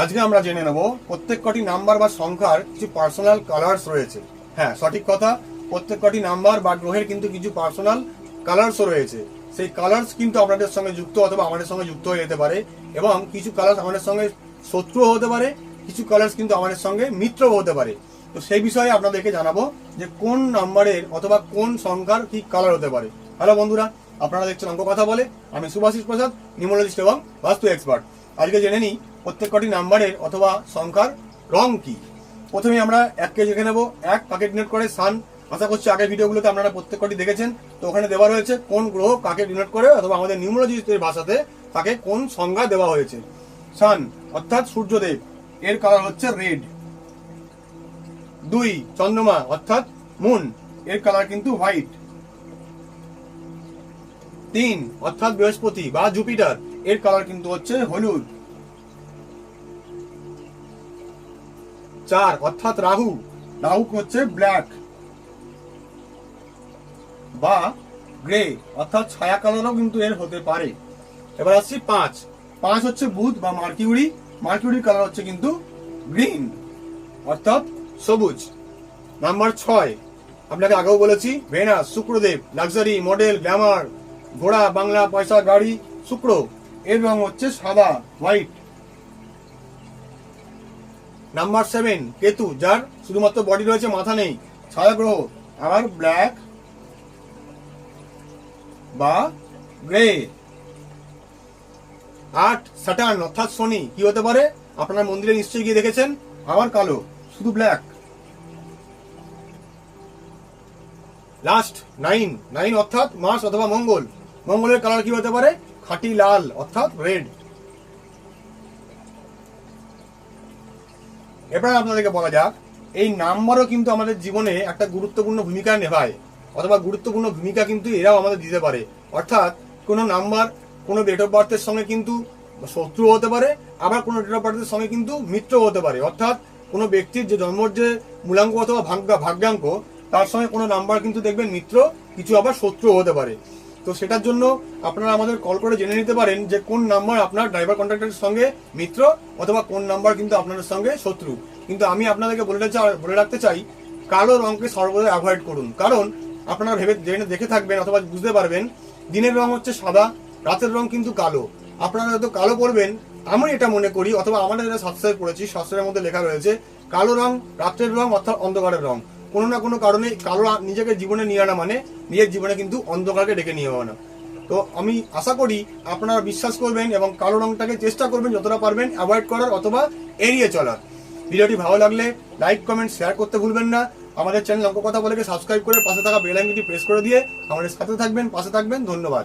আজকে আমরা জেনে নেব প্রত্যেক কটি নাম্বার বা সংখ্যার কিছু পার্সোনাল কালার্স রয়েছে। হ্যাঁ সঠিক কথা, প্রত্যেক কটি নাম্বার বা গ্রহের কিন্তু কিছু পার্সোনাল কালার্সও রয়েছে। সেই কালার্স কিন্তু আপনাদের সঙ্গে যুক্ত অথবা আমাদের সঙ্গে যুক্ত হয়ে যেতে পারে এবং কিছু কালার্স আমাদের সঙ্গে শত্রুও হতে পারে, কিছু কালার্স কিন্তু আমাদের সঙ্গে মিত্রও হতে পারে। তো সেই বিষয়ে আপনাদেরকে জানাব যে কোন নাম্বারের অথবা কোন সংখ্যার কি কালার হতে পারে। হ্যালো বন্ধুরা, আপনারা দেখছেন অঙ্ক কথা বলে, আমি সুভাষিস প্রসাদ, নিউমোলজিস্ট এবং বাস্তু এক্সপার্ট আজকে জেনে নিই প্রত্যেক কটি নাম্বারের অথবা সংখ্যার রং কি? প্রথমে আমরা এক কেজি দেখে নেব, এক কাকে ডিনোট করে সান আশা করছি আগের ভিডিওগুলোতে আপনারা প্রত্যেক কটি দেখেছেন। তো ওখানে দেওয়া রয়েছে কোন গ্রহ কাকে ডিনোট করে অথবা আমাদের নিউমোলজিস্টের ভাষাতে তাকে কোন সংজ্ঞা দেওয়া হয়েছে। সান অর্থাৎ সূর্যদেব। এর কালার হচ্ছে রেড দুই, চন্দ্রমা, অর্থাৎ মুন এর কালার কিন্তু হোয়াইট তিন, অর্থাৎ বৃহস্পতি বা জুপিটার এর কালার কিন্তু হচ্ছে হলুদ। চার, অর্থাৎ রাহু। রাহু হচ্ছে ব্ল্যাক বা গ্রে অর্থাৎ ছায়া কালারও কিন্তু এর হতে পারে। এবার আসছি পাঁচ। পাঁচ হচ্ছে বুধ বা মার্কিউরি। মার্কিউরির কালার হচ্ছে কিন্তু গ্রিন অর্থাৎ সবুজ। নাম্বার ছয়, আপনাকে আগেও বলেছি, Venus, Shukradev luxury model glamour ঘোড়া, বাংলা, পয়সা, গাড়ি, শুক্র। এর রং হচ্ছে সাদা হোয়াইট নাম্বার সেভেন কেতু যার শুধুমাত্র বডি রয়েছে, মাথা নেই। ছায়া গ্রহ আর ব্ল্যাক বা গ্রে আট স্যাটার্ন অর্থাৎ শনি, কি হতে পারে? আপনার মন্দিরে নিশ্চয়ই গিয়ে দেখেছেন আমার কালো, শুধু ব্ল্যাক লাস্ট নাইন নাইন অর্থাৎ মাস অথবা মঙ্গল। মঙ্গলের কালার কি হতে পারে? খাঁটি লাল, অর্থাৎ রেড এবার আপনাদেরকে বলা যাক, এই নাম্বারও কিন্তু আমাদের জীবনে একটা গুরুত্বপূর্ণ ভূমিকা নেভায়, অথবা গুরুত্বপূর্ণ ভূমিকা কিন্তু এরাও আমাদের দিতে পারে। অর্থাৎ, কোনো নাম্বার কোনো ডেট অফ বার্থের সঙ্গে কিন্তু শত্রু হতে পারে, আবার কোনো ডেট অফ বার্থের সঙ্গে কিন্তু মিত্র হতে পারে। অর্থাৎ, কোনো ব্যক্তির যে জন্মর যে মূলাঙ্ক অথবা ভাগ্যা ভাগ্যাঙ্ক, তার সঙ্গে কোনো নাম্বার কিন্তু দেখবেন মিত্র, কিছু আবার শত্রু হতে পারে। তো সেটার জন্য আপনারা আমাদের কল করে জেনে নিতে পারেন যে কোন নাম্বার আপনার ড্রাইভার কন্ট্রাক্টরের সঙ্গে মিত্র অথবা কোন নাম্বার কিন্তু আপনাদের সঙ্গে শত্রু। কিন্তু আমি আপনাদেরকে বলে বলে রাখতে চাই, কালো রঙকে সর্বদা অ্যাভয়েড করুন। কারণ আপনারা ভেবে, জেনে, দেখে থাকবেন অথবা বুঝতে পারবেন, দিনের রং হচ্ছে সাদা, রাতের রং কিন্তু কালো। আপনারা যত কালো করবেন আমি এটা মনে করি, অথবা আমাদের যেটা শাস্ত্রে পড়েছি শাস্ত্রের মধ্যে লেখা রয়েছে, কালো রং রাত্রের রং অর্থাৎ অন্ধকারের রং। কোনো না কোনো কারণে কারও নিজেকে জীবনে নিয়ে আনা মানে নিজের জীবনে কিন্তু অন্ধকারকে ডেকে নিয়ে আনা। তো আমি আশা করি আপনারা বিশ্বাস করবেন এবং কালো রংটাকে চেষ্টা করবেন যতটা পারবেন অ্যাভয়েড করার অথবা এড়িয়ে চলার। ভিডিওটি ভালো লাগলে লাইক, কমেন্ট, শেয়ার করতে ভুলবেন না। আমাদের চ্যানেল অঙ্ক কথা বলে সাবস্ক্রাইব করে পাশে থাকা বেল প্রেস করে দিয়ে আমাদের সাথে থাকবেন, পাশে থাকবেন। ধন্যবাদ।